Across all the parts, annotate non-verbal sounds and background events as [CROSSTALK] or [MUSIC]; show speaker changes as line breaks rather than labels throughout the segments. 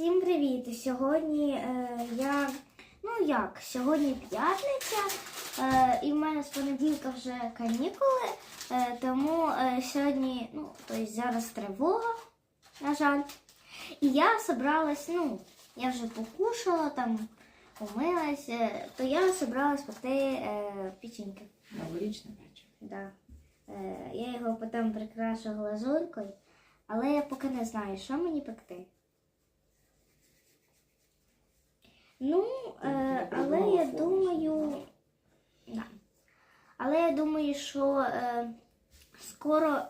Всім привіт! Сьогодні е, я. Ну як, сьогодні п'ятниця, е, і в мене з понеділка вже канікули, е, тому е, сьогодні, ну, тобто зараз тривога, на жаль. І я собралась, ну, я вже покушала, там, умилась, е, то я собралась пекти е, печеньки.
Новорічне вечір.
Да. Е, я його потім прикрашу глазуркою, але я поки не знаю, що мені пекти. Ну, е, але я думаю. Да. Але я думаю, що е, скоро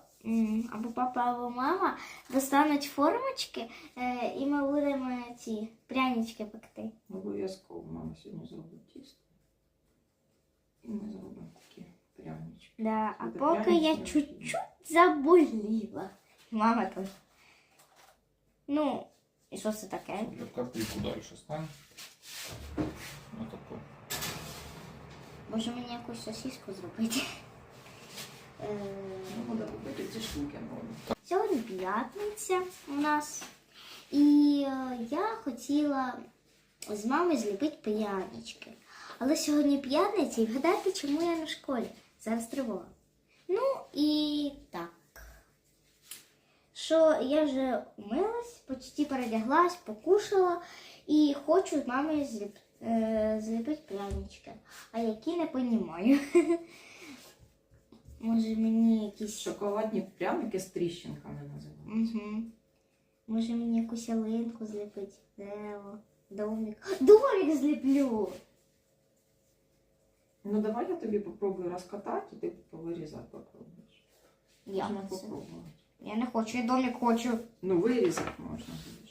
або папа, або мама достануть формочки, е, і ми будемо ці прянички пекти.
Обов'язково мама сьогодні зробить тісто. І ми зробимо такі прянички.
Да, а поки я чуть-чуть заболіла. Мама теж. Ну, і що це таке?
Капельку дальше стань. Вот такой.
Може мені якусь сосиску зробити? Е,
Ну, буде робити ці штуки.
Сьогодні п'ятниця у нас. І е, я хотіла з мамою зліпити прянички. Але сьогодні п'ятниця і вгадайте, чому я на школі. Зараз тривога. Ну і так. Що я вже умилась, почти передяглась, покушала і хочу з мамою зліп, е, зліпити прянички. А які не понімаю. [LAUGHS] Може мені якісь.
Шоколадні пряники з тріщинками називаються.
Угу. Може мені якусь ялинку зліпити, дерево, домик. Домик зліплю!
Ну давай я тобі попробую розкатати, і ти повирізати попробуєш.
Я,
Можна
це-
попробувати.
я не хочу, я домик хочу.
Ну вирізати можна щось.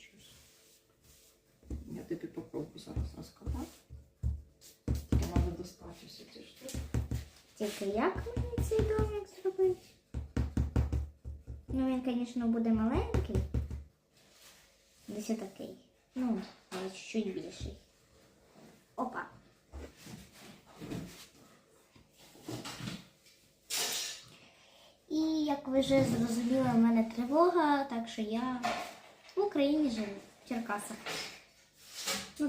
Я тобі попробую зараз розкатати. Тільки треба достати всі ці штуки.
Тільки як мені цей домик зробити? Ну, він, звісно, буде маленький. Десь такий. Ну, але чуть-чуть більший. Опа. І як ви вже зрозуміли, у мене тривога, так що я в Україні живу, в Черкасах.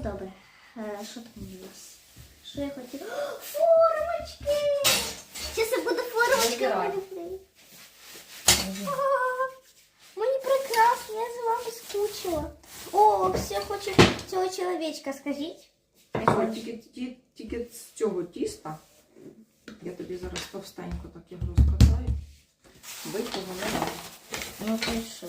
Ну добре, Е, що там у нас? Що я хотіла? О, Формочки! Зараз я буду формочки
Вибирай.
робити. А, Мені прекрасно, я за вами скучила. О, все хочу цього чоловічка, скажіть. Я
Ось
хочу.
Тільки, тільки, тільки з цього тіста. Я тобі зараз товстенько так його розкатаю. Викого не треба.
Ну ти що?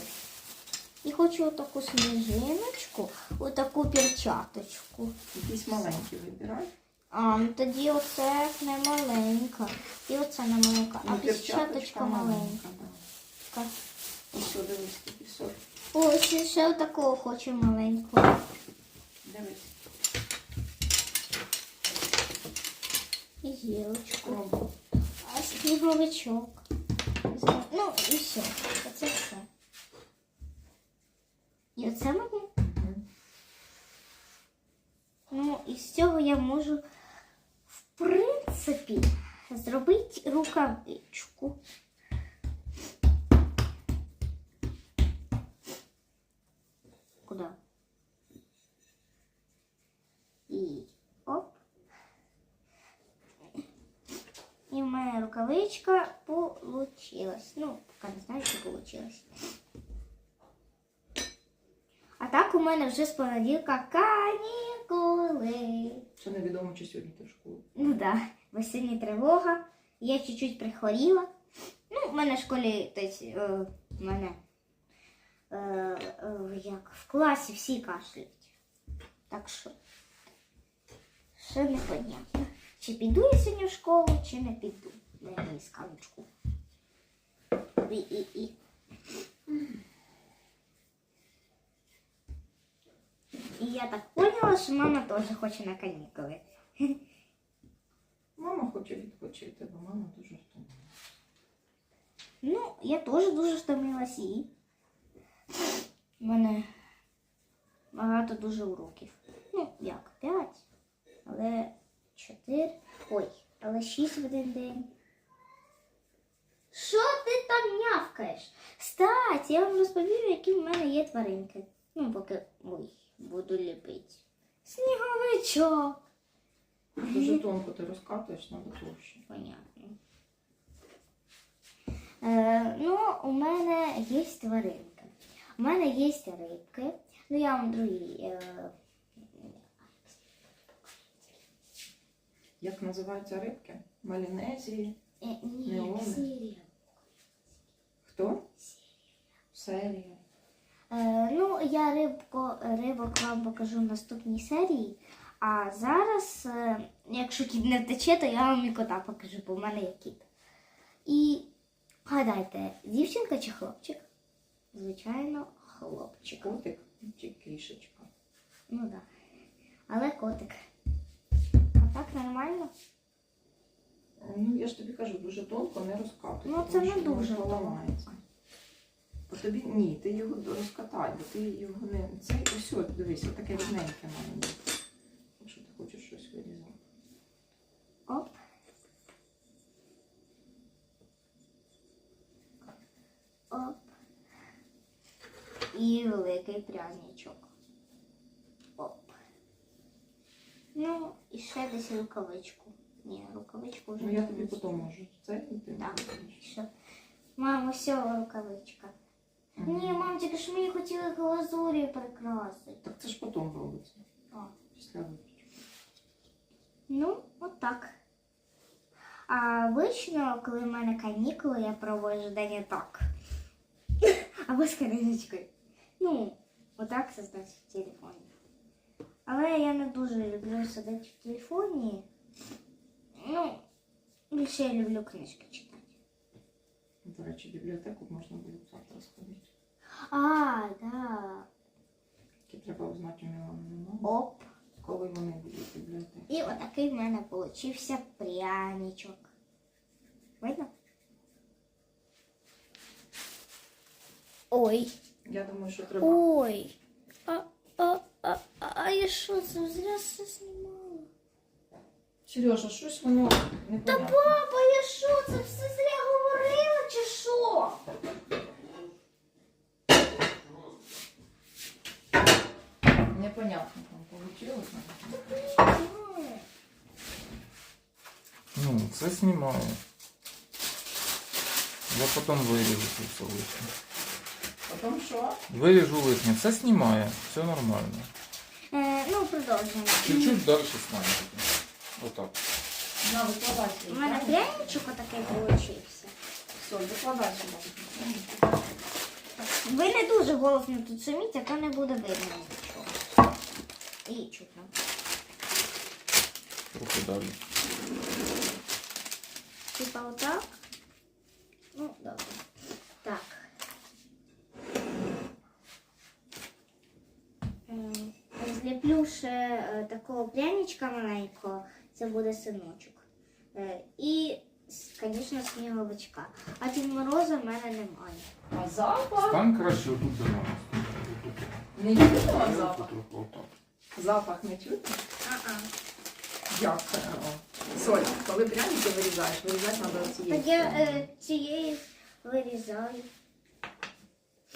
І хочу отаку сніжиночку, отаку перчаточку.
Якісь маленькі вибирай.
А, ну тоді оце не маленька. І оце не маленька. А
Ну,
перчаточка маленька.
І що, дивись, тобі все.
Ось ще отакого хочу маленького.
Дивись.
І гілочку. А сніговичок. Ну і все. Оце все. І оце мені.
Мгм.
Ну, і з цього я можу, в принципі, зробити рукавичку. Куди? І оп. І в мене рукавичка получилась. Ну, поки не знаю, що получилось. А так у мене вже з понеділка канікули.
Ще невідомо, чи сьогодні ти в школу.
Ну да, бо сьогодні тривога. Я чуть-чуть прихворіла. Ну, в мене в школі, тобто, в мене е, е, як в класі всі кашляють. Так що ще не понятно. Чи піду я сьогодні в школу, чи не піду. Дай мені скалочку. І, і, я так поняла, що мама теж хоче на канікули.
Мама хоче відпочити, бо мама дуже втомлена.
Ну, я теж дуже втомилась і в мене багато дуже уроків. Ну, як, п'ять, але чотири. Ой, але шість в один день. Що ти там нявкаєш? Стать, я вам розповім, які в мене є тваринки. Ну, поки ой, буду ліпити. Сніговичок.
Дуже тонко ти розкатуєш, треба товще.
Понятно. Е, ну, у мене є тваринки. У мене є рибки. Ну, я вам другі. Е,
Як називаються рибки? Малінезії.
е, ні,
Неони.
сірі.
Хто? Серія.
Е, ну, я рибко, рибок вам покажу в наступній серії. А зараз, е, якщо кіт не втече, то я вам і кота покажу, бо в мене є кіт. І гадайте, дівчинка чи хлопчик? Звичайно, хлопчик.
Котик чи кішечка.
Ну так. Да. Але котик. А так нормально?
Ну, я ж тобі кажу, дуже тонко не розкатуй.
Ну, це не дуже
поламається. По тобі ні, ти його розкатай, бо ти його не. Це ось, от, дивись, таке рівненьке має бути. Якщо ти хочеш щось вирізати.
Оп. Оп. І великий пряничок. Оп. Ну, і ще десь рукавичку. Ні, рукавичку вже
Ну, я тобі потім можу. Це і ти
Так. Мама, все, рукавичка.
Мгм.
Ні, мам, тільки ж ми її хотіли глазурі прикрасити.
Так це ж потім робиться.
А.
Після випічки.
Ну, от так. А обично, коли в мене канікули, я проводжу день так. [COUGHS] Або з книжечкою. Ну, отак це значить в телефоні. Але я не дуже люблю сидіти в телефоні. Ну, більше я люблю книжки читати.
До речі, в бібліотеку можна буде завтра сходити.
А, да.
Тільки треба узнати у Мілани немає.
Оп.
Коли вони будуть в бібліотеці.
І отакий в мене получився пряничок. Видно? Ой.
Я думаю, що треба.
Ой. А, а, а, а я що це зря все знімала?
Сережа, щось воно
не
Та
папа, я що це все зря говорила чи що?
Непонятно там получилось.
Ну, це знімаю. Я потім виріжу це все лишнє.
Потім що?
Виріжу лишнє, це знімає, все нормально.
Е, ну, продовжуємо.
Чуть-чуть далі снаймете. Отак.
На, викладай
У
сюди.
мене пряничок отакий получився.
Все, викладай сюди.
Ви не дуже голосно тут шуміть, а то не буде видно. І чутно.
Трохи далі.
Типа отак. Ну, добре. Так. Ем, Зліплю ще е, такого пряничка маленького, це буде синочок. Е, І, звісно, сніговичка. А Дід Мороза в мене немає.
А запах?
Стань краще отут до мене.
Не чутно запах?
Отак.
Запах не чутно?
А-а.
Як? Соль, коли пряники вирізаєш, вирізати треба цією.
Так я е, цієї вирізаю.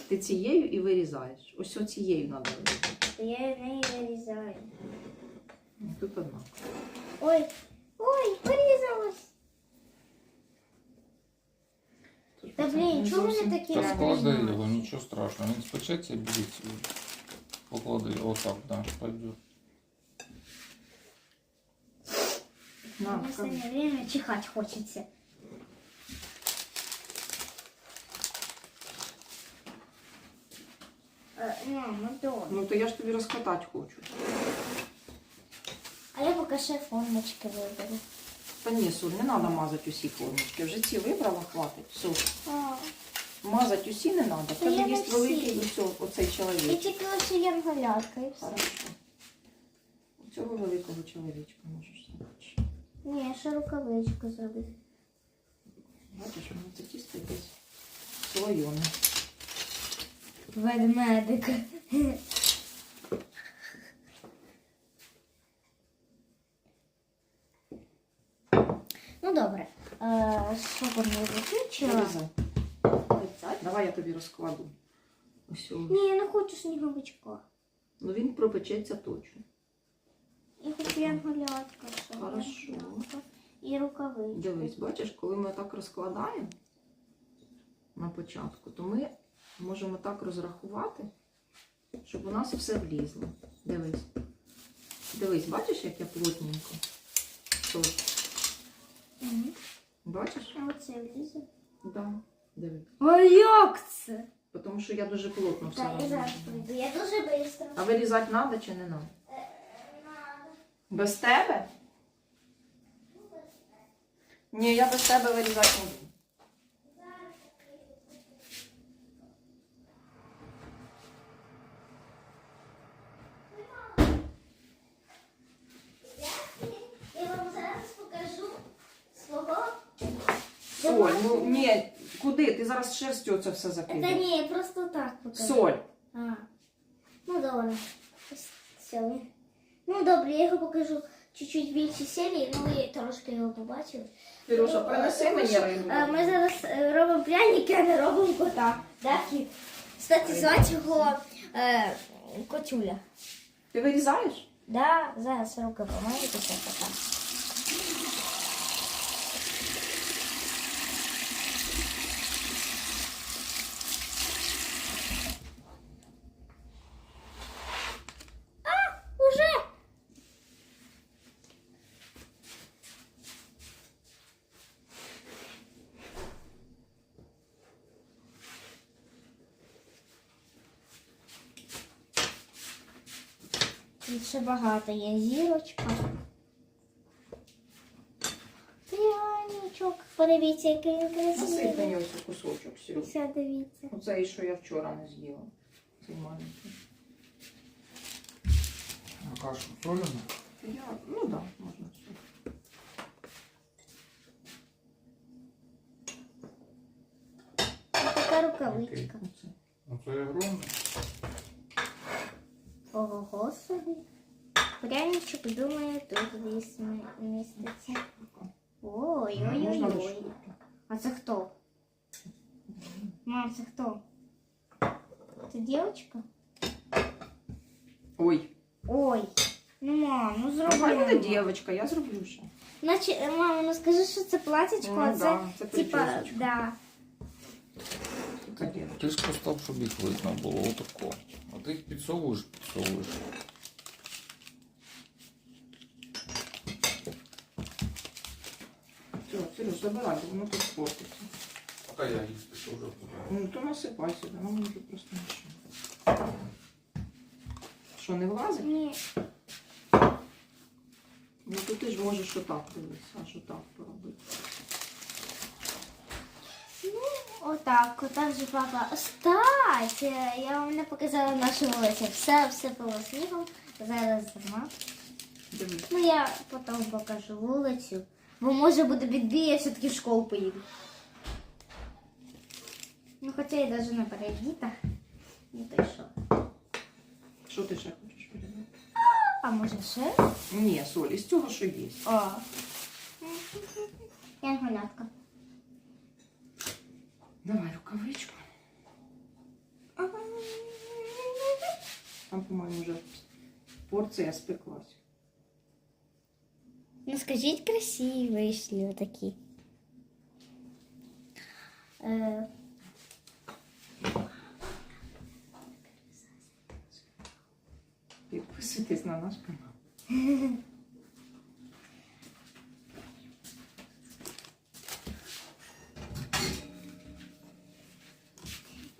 Ти цією і вирізаєш. Ось цією треба вирізати.
Я неї вирізаю.
Тут одна.
Ой, ой, вирізалось.
Тут
Та блін, чого вони такі
Та склади його, нічого страшного. Він спечеться і буде цілий. Поклади, отак, да, пойдет.
На,
Мені
кажи.
все время чихать хочеться. Е, Мама, дома.
Ну то я ж тобі розкатати хочу.
А я поки ще формочки виберу.
Та ні, Соль, не треба мазати усі формочки. Вже ці вибрала, хватить. Все.
А,
Мазати усі не треба. В
Та
є великий ось оцей
і
чоловік.
тільки лише янголятка і все.
Хорошо. У цього великого чоловічка можеш зробити.
Ні, ще рукавичку зробити.
Бачиш, воно це тісто якесь слойоне.
Ведмедик. Ну добре. Е, Що там не закінчила?
Вирізай. Давай я тобі розкладу. Ось. о.
Ні, я не хочу сніговичка.
Ну він пропечеться точно.
Я хочу янголятка. ще,
Хорошо.
янголятка. І рукавички.
Дивись, бачиш, коли ми так розкладаємо на початку, то ми можемо так розрахувати, щоб у нас все влізло. Дивись. Дивись, бачиш, як я плотненько? Тут.
Мгм.
Бачиш?
А оце влізе.
Да. Дивись.
А як це?
Тому що я дуже плотно все
Так, я зараз
роблю.
прийду. Я дуже швидко.
А вирізати треба чи не треба? Без тебе? Ні, я без тебе вирізати не буду.
Я вам зараз покажу свого.
Ну ні, куди? Ти зараз шерстю це все
Та ні, просто так покажу.
Соль.
А. Ну добре. Все. Ну добре, я його покажу чуть-чуть більші серії, ну ви трошки його побачили. Ну,
принеси мені рибу.
Ми зараз е, робимо пряники, а не робимо кота. Кіт? Кстати, звати його е, Котюля.
Ти вирізаєш?
Да, зараз руки помиєте, це кота. А, уже! Тут ще багато є зірочка. Пряничок. Подивіться, який він
Насип
красивий.
мені ось кусочок сюди.
Все, дивіться.
Оцей, що я вчора не з'їла. Цей маленький.
А кашу соляну?
Я, ну так, да, можна все.
Ось така рукавичка.
Оце.
Ну це огромне.
Ого собі. Пряничок, думаю, тут десь ми- міститься.
Можна
Ой-ой-ой.
лише.
А це хто? Мам, це хто? Це дівчинка?
Ой,
Ой. Ну, мам, ну
хай
зроби.
буде дівчинка, я зроблю ще.
Наче, мама, ну скажи, що це платічко,
Ну,
а це,
да, це
типа,
причесочка.
да.
Це дівчинка.
Ти ж постав, щоб їх видно було отако. А ти їх підсовуєш, підсовуєш.
Все, Сереж, забирай, воно тут спортиться.
Поки я їсти теж буду.
Ну, то насипай сюди, воно вже просто нічого. Що, не влазить?
Ні.
Ну, то ти ж можеш отак дивись, аж отак поробити.
Ну, отак, отак же папа. Стать! Я вам не показала нашу вулицю. Все всипало снігом. Зараз зима.
Дивись.
Ну, я потім покажу вулицю. Бо може буде відбій, я все-таки в школу поїду. Ну, хоча я навіть на переїдах. Ну, то й що?
Що ти ще хочеш передати?
А може ще?
Ні, соль, із цього, що є.
О. Янголятка.
Давай рукавичку. Там, по-моєму, вже порція спеклась.
Ну, скажіть, красиві вийшли отакі. Е,
Підписуйтесь на наш канал.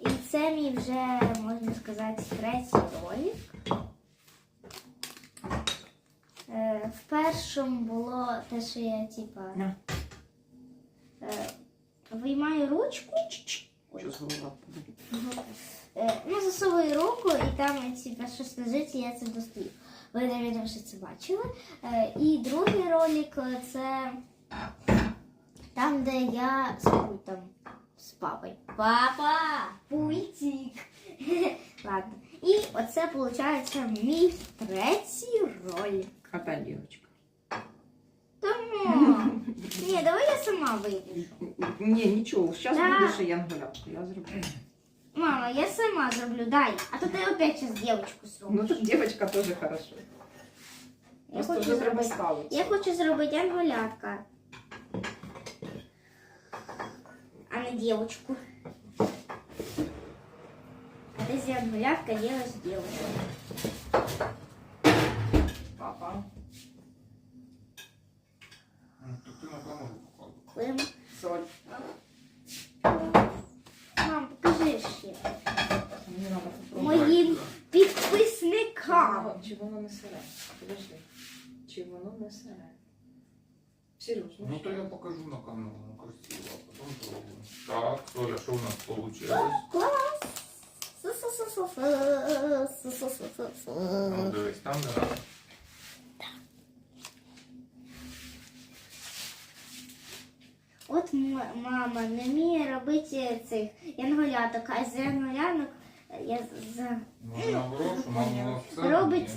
і це мій вже, можна сказати, третій ролик. Е, в першому було те, що я, типа,
На.
е, виймаю ручку,
голова
е, ну, засовую руку, і там, типа, щось лежить, і я це достаю. Ви, навіть, вже це бачили. Е, і другий ролик це там, де я з пультом. З папою. Папа! Пультик! [LAUGHS] Ладно. І оце, виходить, мій третій ролик.
А та дівчинка.
Тому. [LAUGHS] Ні, давай я сама виріжу.
Ні, нічого, зараз
Да.
буде ще янголятка, я зроблю. [CLEARS THROAT]
Мама, я сама зроблю, дай. А то ти опять зараз дівчинку зробиш.
Ну тут дівчинка теж хорошо.
Я
Просто
хочу
вже треба
зробити.
ставити.
Я хочу зробити ангелятка. А не девочку. А ты из ангелятка делаешь девочку.
Показуй.
Соль.
Мам, покажи ще. Моїм підписникам.
Чи воно не сире? Подожди. Чи воно не сире? Сереж, ну,
Ну то я покажу на камеру, ну красиво, а потом пробуем. Так, Соля, що у нас получилось?
Клас. Су-су-су-су-су. Су-су-су-су-су.
Ну, дивись, там де
От мама не вміє робити цих янголяток, а з янголянок я з...
Наоборот, що все.
Робить.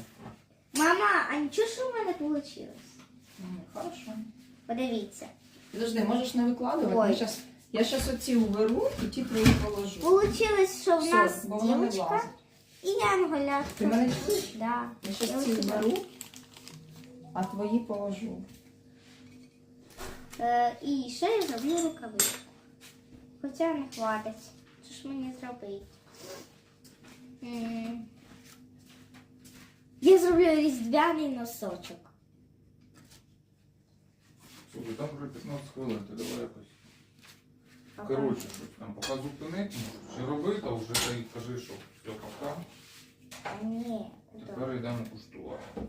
Мама, а нічого що в мене вийшло?
Хорошо.
Подивіться.
Подожди, можеш не викладувати?
Ой.
Щас- Я зараз оці уберу і ті твої положу.
Получилось, що в
Все,
нас
бо воно не
дівчинка
влазить.
і янголятка.
Ти мене чуєш?
Да.
Я зараз ці уберу, а твої положу.
Е, і ще я зроблю рукавичку. Хоча не хватить. Що ж мені зробити? Я зроблю різдвяний носочок.
Слухай, там вже 15 хвилин, ти давай якось. Коротше, там поки зупинити, чи робити, а вже ти кажи, що все пока.
Ні.
Тепер йдемо куштувати.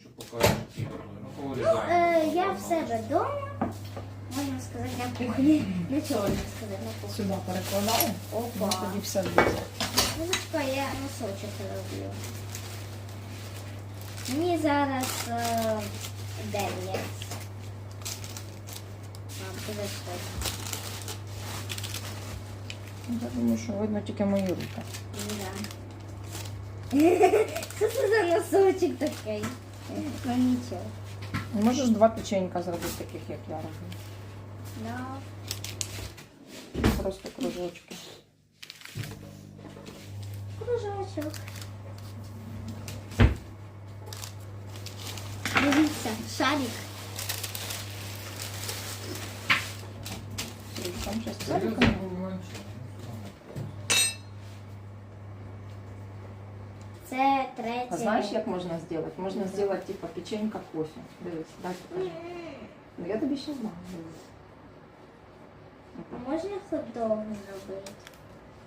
Що ті робили. Ну,
Ну, е, я в себе вдома, можна сказати, на кухні. Нічого не сказати на кухні.
Сюди перекладаю.
Опа.
Ну, тоді все влізе.
Ну, чекай, я носочок роблю. Мені зараз е, 9. Мам, ти за?
Я думаю, що видно тільки мої руки.
Да. Що [LAUGHS] це за носочок такий? Ну нічого.
Можеш два печенька зробити таких, як я роблю.
Да.
Просто кружочки.
Кружочок. Дивіться, шарик.
Там щось
Це
Це третє.
А знаєш, як можна зробити? Можна зробити типа печенька кофе. Дивись, дай покажу. Ну я тобі ще знаю. Дивись.
А можна хот-дог зробити?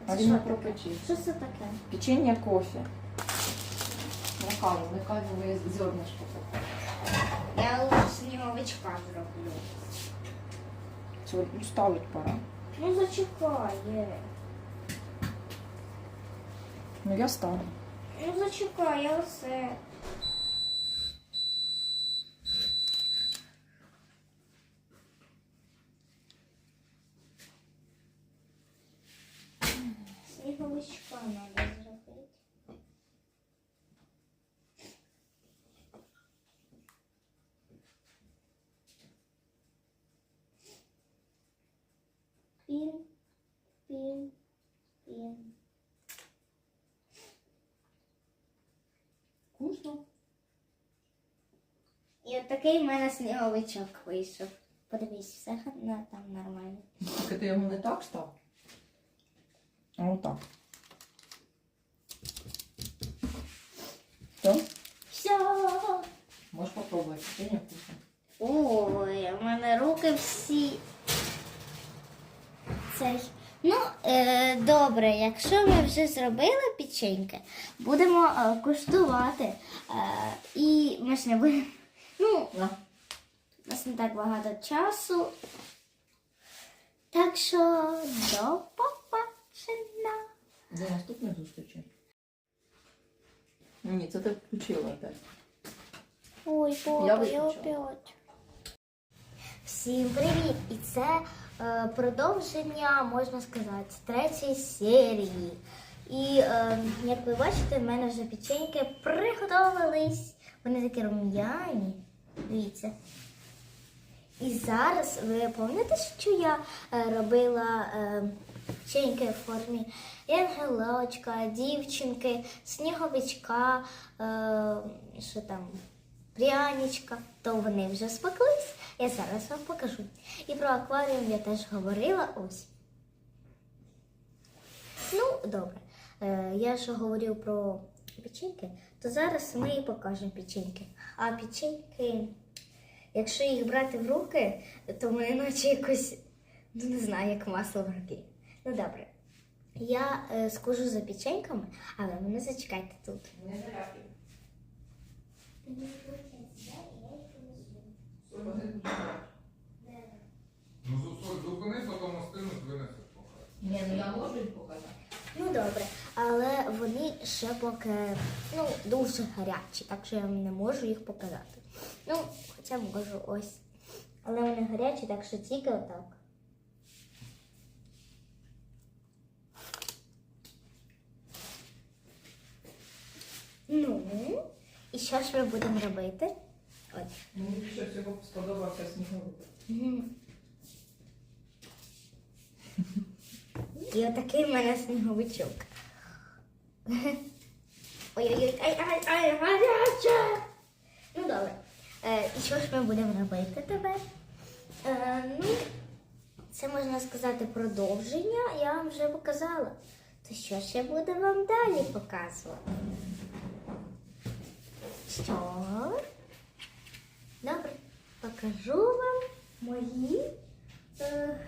А
Це
він не
що таке?
пропечеться.
Що це таке?
Печенье кофе. На каву, на кавове зернышко таке.
Я лучше сніговичка зроблю.
Це от ставить пора.
Ну зачекай. є.
Ну я ставлю.
Ну зачекай, я все. Сніговичка треба зробити. Пін, такий в мене сніговичок вийшов. Подивись, все на- там нормально.
Так ти йому не так став? А отак. То?
Все.
Можеш попробувати. Печенье вкусно.
Ой, у мене руки всі. Цей. Ну, е, добре, якщо ми вже зробили печеньки, будемо е, куштувати. Е, і ми ж не будемо. Ну,
На.
у нас не так багато часу. Так що до побачення.
До наступної зустрічі. Ні, це ти включила опять.
Ой, папа,
Я
я, опять. Всім привіт! І це е, продовження, можна сказати, третьої серії. І е, як ви бачите, в мене вже печеньки приготовились. Вони такі рум'яні. Дивіться. І зараз ви пам'ятаєте, що я е, робила е, в формі ангелочка, дівчинки, сніговичка, е, що там, пряничка, то вони вже спеклись. Я зараз вам покажу. І про акваріум я теж говорила ось. Ну, добре. Я ж говорив про печеньки, то зараз ми і покажемо печеньки. А печеньки, якщо їх брати в руки, то вони наче якось, ну не знаю, як масло в руки. Ну добре. Я е, скажу за печеньками, але ви не зачекайте тут.
Не заряди.
Ну, зу- зупини, потім остинуть, винесеш показ.
Ні, ну я можу їх показати.
Ну добре, але вони ще поки ну, дуже гарячі, так що я вам не можу їх показати. Ну, хоча можу ось. Але вони гарячі, так що тільки отак. Ну, і що ж ми будемо робити? Ось.
Мені більше всього сподобався сніговик.
І отакий в мене сніговичок. Ой-ой-ой, ай, ай, ай, гаряче! Ну добре. Е, і що ж ми будемо робити тепер? Е, ну, це можна сказати продовження, я вам вже показала. То що ж я буду вам далі показувати? Що? Добре, покажу вам мої е,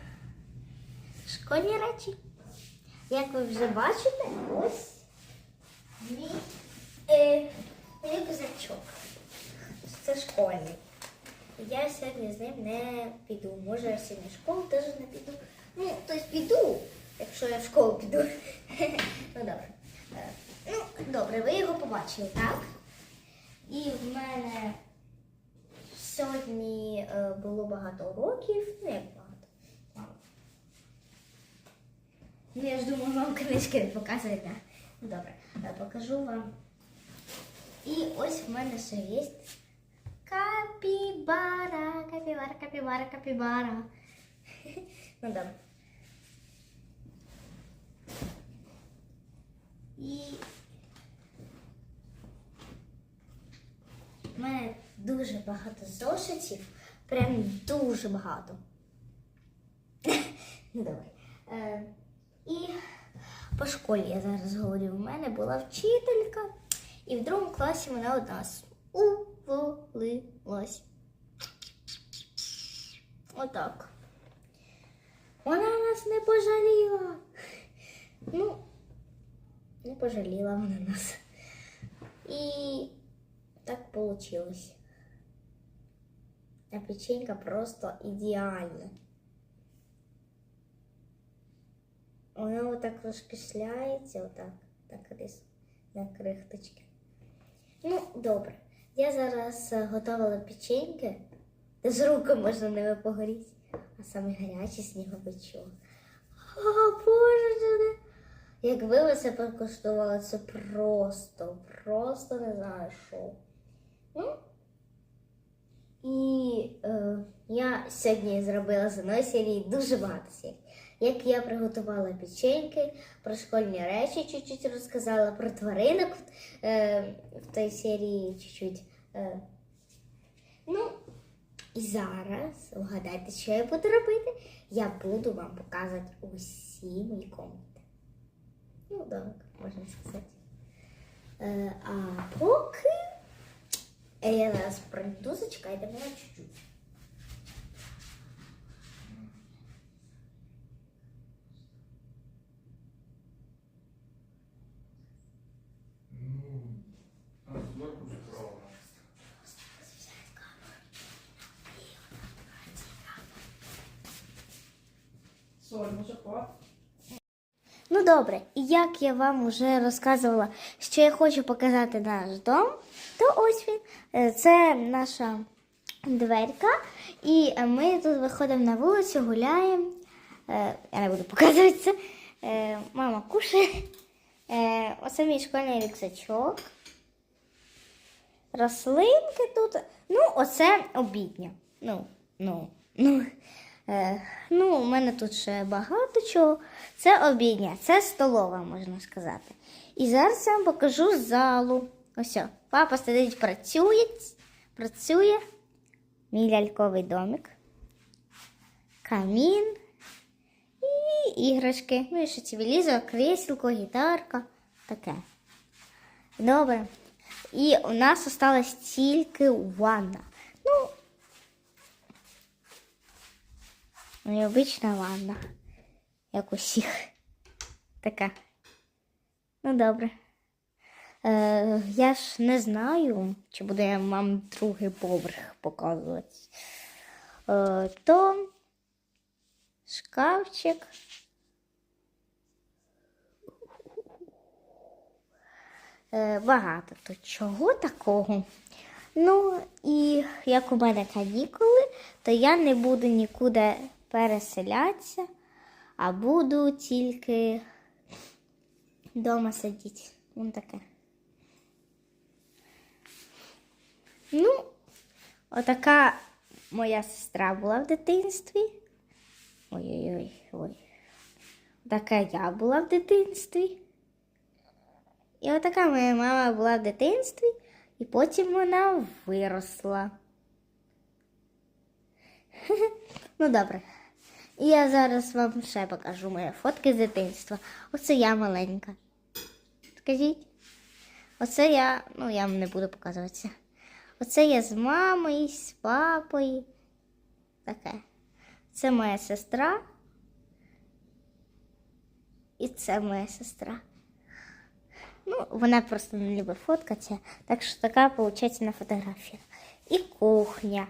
школьні речі. Як ви вже бачите, ось мій е, рюкзачок. Це школьний. Я сьогодні з ним не піду. Може, я сьогодні в школу теж не піду. Ну, тобто піду, якщо я в школу піду. [LAUGHS] ну добре. Е, ну, добре, ви його побачили, так? І в мене Сьогодні е, було багато уроків, ну як багато. Мало. Ну я ж думаю, вам книжки не показувати. Да? Ну добре, е, покажу вам. І ось в мене ще є капібара, капібара, капібара, капібара. [LAUGHS] Ну добре. І в мене дуже багато зошитів, прям дуже багато. [LAUGHS] Ну, Добре. І по школі я зараз говорю, в мене була вчителька, і в другому класі вона од нас уволилась. Отак. Вона нас не пожаліла. Ну, не пожаліла вона нас. І так получилось. А печенька просто ідеальна. Вона отак розкисляється, отак, так десь на крихточки. Ну, добре. Я зараз е, готувала печеньки, з руки можна ними погоріти, а саме гарячий сніговичок. О, Боже, Якби ви це покуштували, це просто, просто не знаю що. Ну, і е, я сьогодні зробила з одної дуже багато серій. Як я приготувала печеньки, про школьні речі чуть-чуть розказала, про тваринок е, в той серії чуть-чуть. Е. Ну, і зараз, вгадайте, що я буду робити. Я буду вам показувати усі мої комнати. Ну, так, можна сказати. Е, а поки я зараз пройду, зачекайте мене чуть-чуть.
Зверху справа.
Ну добре, і як я вам вже розказувала, що я хочу показати наш дом, то ось він. Е, Це наша дверка. І ми тут виходимо на вулицю, гуляємо. Е, Я не буду показувати це. Е, Мама кушає. Оце мій школьний рюкзачок. Рослинки тут. Ну, оце обідня. Ну, ну, ну. Е, ну, у мене тут ще багато чого. Це обідня, це столова, можна сказати. І зараз я вам покажу залу. Ось, папа сидить, працює, працює. Мій ляльковий домик. Камін. І іграшки. Ну і ще телевізор, кріселко, гітарка. Таке. Добре. І у нас осталась тільки ванна. Ну, ну і обична ванна. Як усіх. Така. Ну, добре. Е, я ж не знаю, чи буду я вам другий поверх показувати. Е, то шкафчик. Багато тут чого такого. Ну, і як у мене канікули, то я не буду нікуди переселятися, а буду тільки вдома сидіти. Вон таке. Ну, отака моя сестра була в дитинстві. Ой-ой-ой. ой. Така я була в дитинстві. І отака моя мама була в дитинстві, і потім вона виросла. [LAUGHS] ну, добре. І я зараз вам ще покажу мої фотки з дитинства. Оце я маленька. Скажіть. Оце я, ну я вам не буду показуватися. Оце я з мамою, з папою. Таке. Це моя сестра. І це моя сестра. Ну, вона просто не любить фоткатися, так що така на фотографія. І кухня.